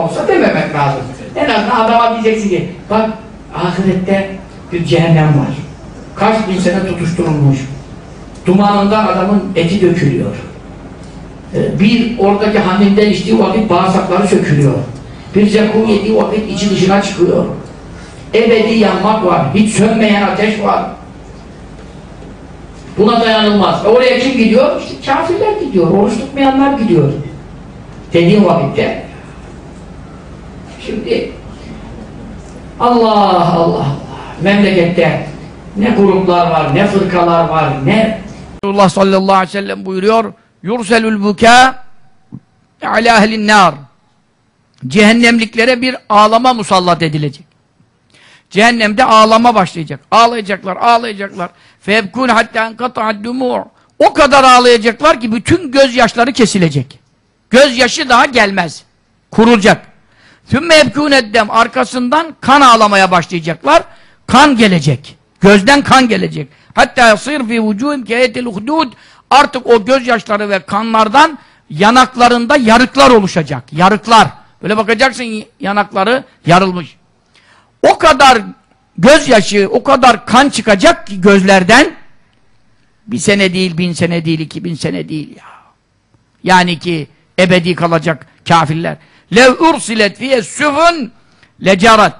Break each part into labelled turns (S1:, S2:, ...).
S1: olsa dememek lazım. En azından adama diyeceksin ki bak ahirette bir cehennem var. Kaç bin sene tutuşturulmuş. Dumanından adamın eti dökülüyor. Ee, Bir oradaki haminden içtiği vakit bağırsakları sökülüyor. Bir zekum yediği vakit içi dışına çıkıyor. Ebedi yanmak var. Hiç sönmeyen ateş var. Buna dayanılmaz. E oraya kim gidiyor? İşte kafirler gidiyor. Oruç tutmayanlar gidiyor. Dediğim vakitte. Şimdi Allah Allah Allah. Memlekette ne gruplar var, ne fırkalar var, ne
S2: Resulullah sallallahu aleyhi ve sellem buyuruyor yurselül buka ala ehlin nar. Cehennemliklere bir ağlama musallat edilecek. Cehennemde ağlama başlayacak. Ağlayacaklar ağlayacaklar. Febkun hatta enkata'd dumu' o kadar ağlayacaklar ki bütün gözyaşları kesilecek. Gözyaşı daha gelmez. Kurulacak tümme ebkûn eddem arkasından kan ağlamaya başlayacaklar. Kan gelecek. Gözden kan gelecek. Hatta yasir fi vücuhim keyetil uhdud artık o gözyaşları ve kanlardan yanaklarında yarıklar oluşacak. Yarıklar. Böyle bakacaksın yanakları yarılmış. O kadar gözyaşı o kadar kan çıkacak ki gözlerden. Bir sene değil bin sene değil iki bin sene değil ya. Yani ki ebedi kalacak kafirler. Lev ursilet fiye süfün lecarat.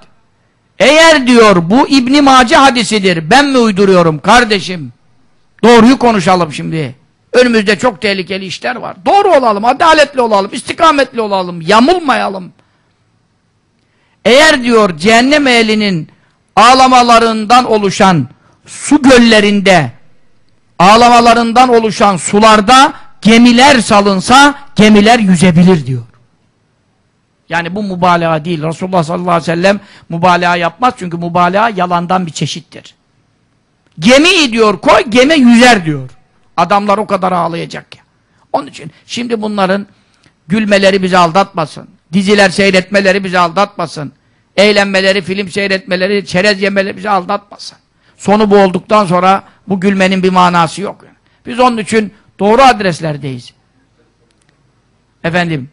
S2: Eğer diyor bu İbn Mace hadisidir. Ben mi uyduruyorum kardeşim? Doğruyu konuşalım şimdi. Önümüzde çok tehlikeli işler var. Doğru olalım, adaletli olalım, istikametli olalım, yamulmayalım. Eğer diyor cehennem ehlinin ağlamalarından oluşan su göllerinde ağlamalarından oluşan sularda gemiler salınsa gemiler yüzebilir diyor. Yani bu mübalağa değil. Resulullah sallallahu aleyhi ve sellem mübalağa yapmaz çünkü mübalağa yalandan bir çeşittir. Gemi diyor koy gemi yüzer diyor. Adamlar o kadar ağlayacak ya. Onun için şimdi bunların gülmeleri bizi aldatmasın. Diziler seyretmeleri bizi aldatmasın. Eğlenmeleri, film seyretmeleri, çerez yemeleri bizi aldatmasın. Sonu bu olduktan sonra bu gülmenin bir manası yok. Biz onun için doğru adreslerdeyiz. Efendim,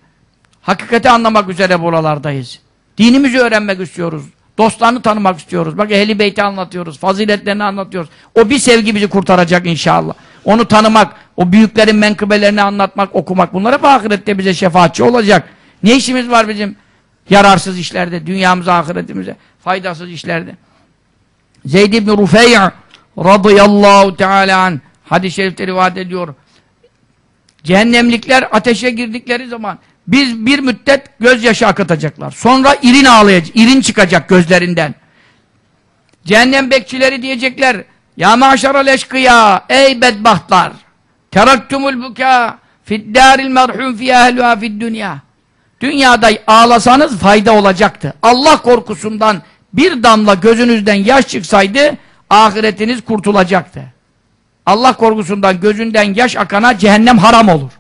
S2: hakikati anlamak üzere buralardayız. Dinimizi öğrenmek istiyoruz. Dostlarını tanımak istiyoruz. Bak Ehli Beyt'i anlatıyoruz. Faziletlerini anlatıyoruz. O bir sevgi bizi kurtaracak inşallah. Onu tanımak, o büyüklerin menkıbelerini anlatmak, okumak. Bunlar hep ahirette bize şefaatçi olacak. Ne işimiz var bizim? Yararsız işlerde, dünyamıza, ahiretimize, faydasız işlerde. Zeyd ibn Rufey' radıyallahu teala an hadis-i şerifte rivayet ediyor. Cehennemlikler ateşe girdikleri zaman biz bir müddet gözyaşı akıtacaklar. Sonra irin ağlayacak, irin çıkacak gözlerinden. Cehennem bekçileri diyecekler Ya maşaral eşkıya ey bedbahtlar teraktumul buka fiddâril merhum ehluha fid dünya Dünyada ağlasanız fayda olacaktı. Allah korkusundan bir damla gözünüzden yaş çıksaydı ahiretiniz kurtulacaktı. Allah korkusundan gözünden yaş akana cehennem haram olur.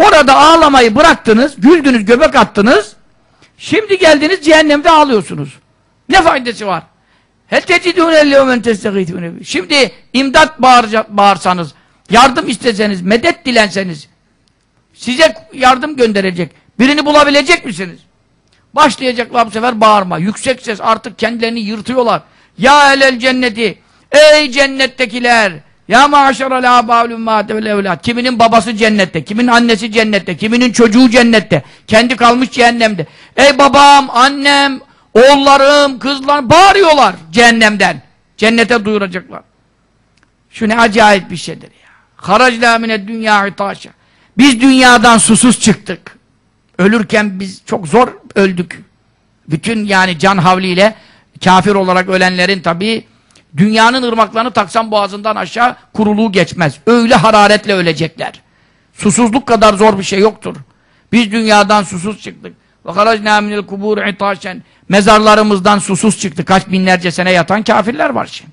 S2: Orada ağlamayı bıraktınız, güldünüz, göbek attınız. Şimdi geldiniz cehennemde ağlıyorsunuz. Ne faydası var? Şimdi imdat bağırsanız, yardım isteseniz, medet dilenseniz, size yardım gönderecek. Birini bulabilecek misiniz? Başlayacaklar bu sefer bağırma. Yüksek ses artık kendilerini yırtıyorlar. Ya elel cenneti. Ey cennettekiler. Ya maşeral âbâul ümmâte vel evlâd. Kiminin babası cennette, kiminin annesi cennette, kiminin çocuğu cennette. Kendi kalmış cehennemde. Ey babam, annem, oğullarım, kızlar bağırıyorlar cehennemden. Cennete duyuracaklar. Şu ne acayip bir şeydir ya. Haraclâ mine dünya hitaşa. Biz dünyadan susuz çıktık. Ölürken biz çok zor öldük. Bütün yani can havliyle kafir olarak ölenlerin tabii dünyanın ırmaklarını taksan boğazından aşağı kuruluğu geçmez. Öyle hararetle ölecekler. Susuzluk kadar zor bir şey yoktur. Biz dünyadan susuz çıktık. Haracnâ minel kubûr itâşen. Mezarlarımızdan susuz çıktı. Kaç binlerce sene yatan kafirler var şimdi.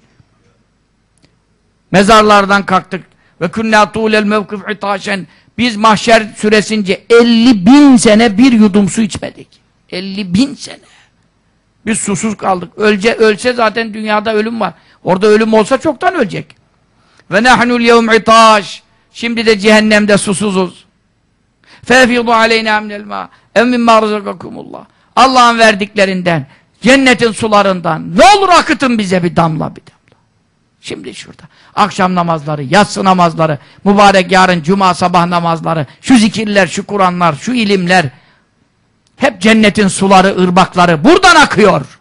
S2: Mezarlardan kalktık. Ve künnâ tûlel mevkif itâşen. Biz mahşer süresince 50 bin sene bir yudum su içmedik. 50 bin sene. Biz susuz kaldık. Ölce, ölse zaten dünyada ölüm var. Orada ölüm olsa çoktan ölecek. Ve nehnul yevm itaş. Şimdi de cehennemde susuzuz. fefidu aleyna minel ma ev mimma rızakakumullah. Allah'ın verdiklerinden, cennetin sularından ne olur akıtın bize bir damla bir damla. Şimdi şurada. Akşam namazları, yatsı namazları, mübarek yarın cuma sabah namazları, şu zikirler, şu Kur'anlar, şu ilimler hep cennetin suları, ırmakları buradan akıyor.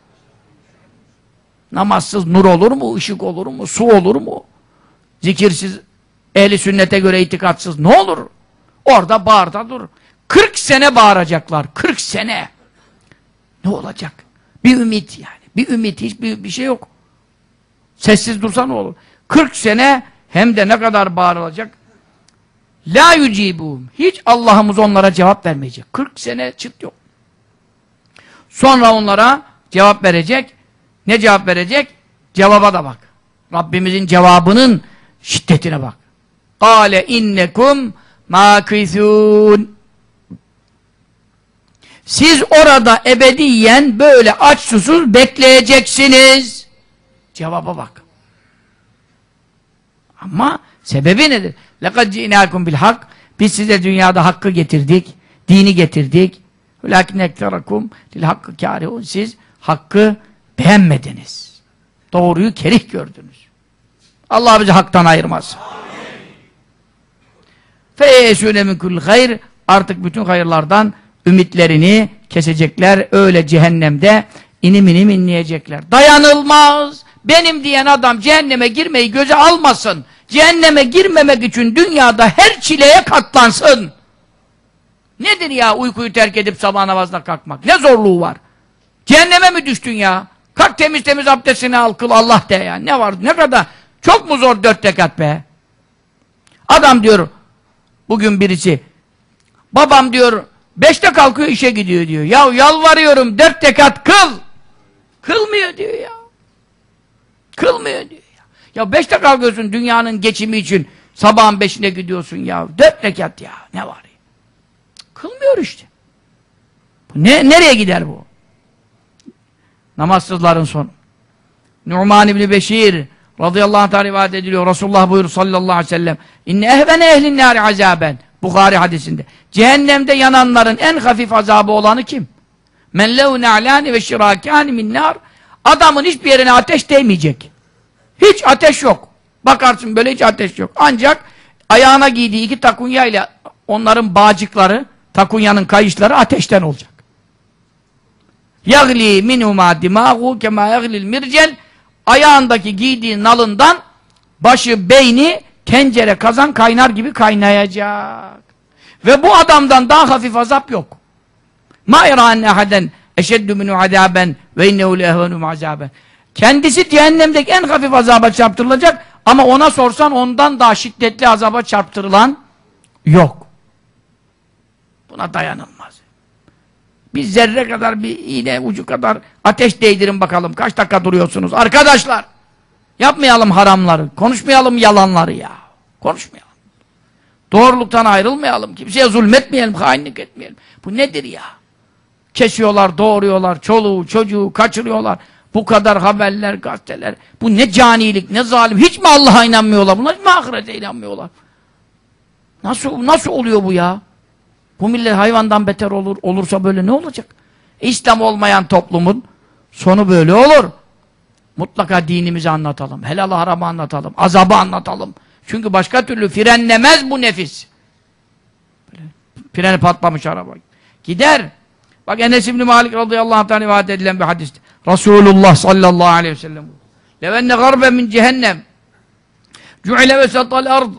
S2: Namazsız nur olur mu, ışık olur mu, su olur mu? Zikirsiz, ehli sünnete göre itikatsız ne olur? Orada bağırda dur. 40 sene bağıracaklar, 40 sene. Ne olacak? Bir ümit yani. Bir ümit, hiçbir bir şey yok. Sessiz dursa ne olur? 40 sene hem de ne kadar bağırılacak? La yücibûm. Hiç Allah'ımız onlara cevap vermeyecek. 40 sene çıt yok. Sonra onlara cevap verecek. Ne cevap verecek? Cevaba da bak. Rabbimizin cevabının şiddetine bak. Kale innekum makithun. Siz orada ebediyen böyle aç susuz bekleyeceksiniz. Cevaba bak. Ama sebebi nedir? لَقَدْ جِئْنَاكُمْ بِالْحَقِّ Biz size dünyada hakkı getirdik, dini getirdik. Lakin ekterakum lil hakkı kârihun. Siz hakkı beğenmediniz. Doğruyu kerih gördünüz. Allah bizi haktan ayırmaz. Feyeşûne min kulli hayr. Artık bütün hayırlardan ümitlerini kesecekler. Öyle cehennemde inim inim inleyecekler. Dayanılmaz. Benim diyen adam cehenneme girmeyi göze almasın. Cehenneme girmemek için dünyada her çileye katlansın. Nedir ya uykuyu terk edip sabah namazına kalkmak? Ne zorluğu var? Cehenneme mi düştün ya? Kalk temiz temiz abdestini al kıl Allah de ya. Ne var? Ne kadar? Çok mu zor dört rekat be? Adam diyor bugün birisi babam diyor beşte kalkıyor işe gidiyor diyor. Ya yalvarıyorum dört rekat kıl. Kılmıyor diyor ya. Kılmıyor diyor ya. Ya beşte kalkıyorsun dünyanın geçimi için sabahın beşine gidiyorsun ya. Dört rekat ya. Ne var? Kılmıyor işte. Ne, nereye gider bu? Namazsızların sonu. Numan İbni Beşir radıyallahu anh rivayet ediliyor. Resulullah buyur sallallahu aleyhi ve sellem İnne ehvene ehlin nâri azaben Bukhari hadisinde. Cehennemde yananların en hafif azabı olanı kim? Men lehu ne'lâni ve şirâkâni min nâr Adamın hiçbir yerine ateş değmeyecek. Hiç ateş yok. Bakarsın böyle hiç ateş yok. Ancak ayağına giydiği iki takunya ile onların bağcıkları, takunyanın kayışları ateşten olacak. Yagli minhuma dimagu kema yaglil mircel ayağındaki giydiği nalından başı, beyni tencere, kazan kaynar gibi kaynayacak. Ve bu adamdan daha hafif azap yok. Ma iraenne ahaden eşeddü minhu azaben ve innehu lehvenu azaben. Kendisi cehennemdeki en hafif azaba çarptırılacak ama ona sorsan ondan daha şiddetli azaba çarptırılan yok. Buna dayanılmaz. Bir zerre kadar, bir iğne ucu kadar ateş değdirin bakalım. Kaç dakika duruyorsunuz? Arkadaşlar! Yapmayalım haramları, konuşmayalım yalanları ya. Konuşmayalım. Doğruluktan ayrılmayalım. Kimseye zulmetmeyelim, hainlik etmeyelim. Bu nedir ya? Kesiyorlar, doğuruyorlar, çoluğu, çocuğu kaçırıyorlar. Bu kadar haberler, gazeteler. Bu ne canilik, ne zalim. Hiç mi Allah'a inanmıyorlar? Bunlar hiç mi ahirete inanmıyorlar? Nasıl, nasıl oluyor bu ya? Bu millet hayvandan beter olur. Olursa böyle ne olacak? İslam olmayan toplumun sonu böyle olur. Mutlaka dinimizi anlatalım. Helal haramı anlatalım. Azabı anlatalım. Çünkü başka türlü frenlemez bu nefis. Freni patlamış araba. Gider. Bak Enes İbni Malik radıyallahu anh rivayet edilen bir hadiste. Resulullah sallallahu aleyhi ve sellem. Levenne garbe min cehennem. Cu'ile ve satal ard.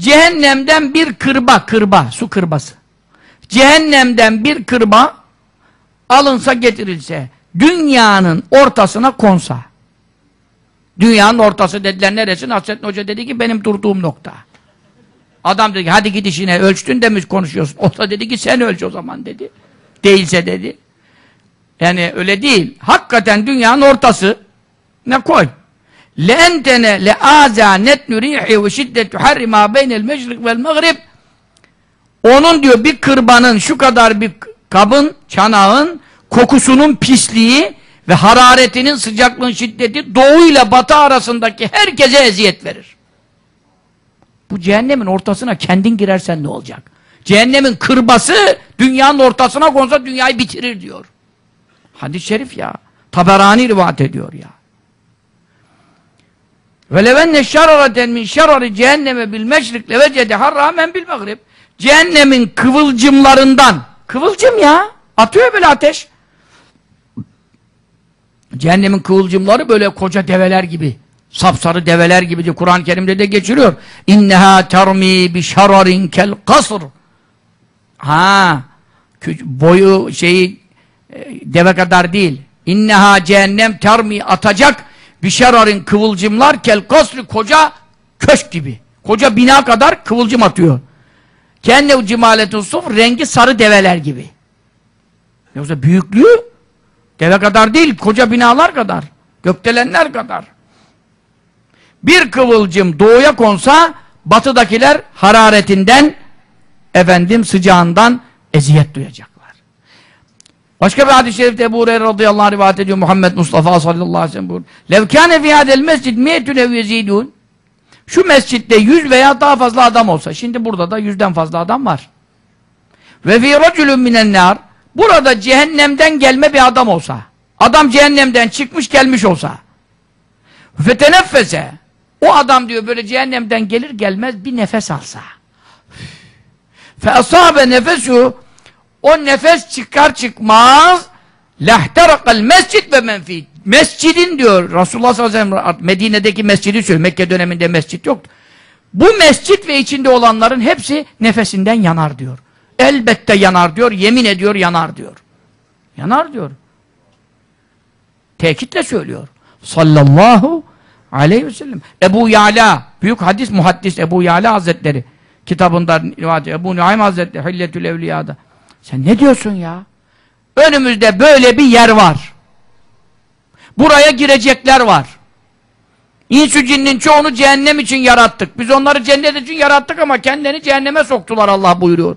S2: Cehennemden bir kırba, kırba, su kırbası. Cehennemden bir kırba alınsa getirilse, dünyanın ortasına konsa. Dünyanın ortası dediler neresi? Nasrettin Hoca dedi ki benim durduğum nokta. Adam dedi ki hadi git işine ölçtün de mi konuşuyorsun? O da dedi ki sen ölç o zaman dedi. Değilse dedi. Yani öyle değil. Hakikaten dünyanın ortası ne koy. لَاَنْتَنَ لَاَذَا نَتْنُ رِيحِ وَشِدَّةُ حَرِّ مَا بَيْنَ الْمَشْرِقِ وَالْمَغْرِبِ onun diyor bir kırbanın şu kadar bir kabın, çanağın kokusunun pisliği ve hararetinin sıcaklığın şiddeti doğu ile batı arasındaki herkese eziyet verir. Bu cehennemin ortasına kendin girersen ne olacak? Cehennemin kırbası dünyanın ortasına konsa dünyayı bitirir diyor. Hadis-i şerif ya. Taberani rivayet ediyor ya. Ve levenne şeraraten min şerari cehenneme bil meşrik levecede harramen bil mağrib. Cehennemin kıvılcımlarından. Kıvılcım ya. Atıyor böyle ateş. Cehennemin kıvılcımları böyle koca develer gibi. Sapsarı develer gibi diye Kur'an-ı Kerim'de de geçiriyor. İnneha termi bi şerarin kel kasr. Ha. Boyu şeyi e, deve kadar değil. İnneha cehennem termi atacak bir şerarin kıvılcımlar kel kasri koca köşk gibi. Koca bina kadar kıvılcım atıyor. Kenne cimaletun suf rengi sarı develer gibi. Yoksa büyüklüğü deve kadar değil, koca binalar kadar. Gökdelenler kadar. Bir kıvılcım doğuya konsa batıdakiler hararetinden efendim sıcağından eziyet duyacaklar. Başka bir hadis-i şerifte Ebu Hureyre radıyallahu anh rivayet ediyor Muhammed Mustafa sallallahu aleyhi ve sellem buyuruyor. Lev kâne fî hâdel mescid miyetün ev yezîdûn Şu mescitte yüz veya daha fazla adam olsa, şimdi burada da yüzden fazla adam var. Ve fî racülün minen nâr Burada cehennemden gelme bir adam olsa, adam cehennemden çıkmış gelmiş olsa, feteneffese, o adam diyor böyle cehennemden gelir gelmez bir nefes alsa, fe asabe nefesu, o nefes çıkar çıkmaz, lehterakal mescid ve menfi, mescidin diyor, Resulullah sallallahu aleyhi ve sellem Medine'deki mescidi söylüyor, Mekke döneminde mescit yoktu. Bu mescit ve içinde olanların hepsi nefesinden yanar diyor. Elbette yanar diyor, yemin ediyor yanar diyor. Yanar diyor. Tekitle söylüyor. Sallallahu aleyhi ve sellem. Ebu Yala, büyük hadis muhaddis Ebu Yala Hazretleri kitabında. Ebu Nuaym Hazretleri Hilletül Evliya'da. Sen ne diyorsun ya? Önümüzde böyle bir yer var. Buraya girecekler var. İnsü cinnin çoğunu cehennem için yarattık. Biz onları cennet için yarattık ama kendilerini cehenneme soktular Allah buyuruyor.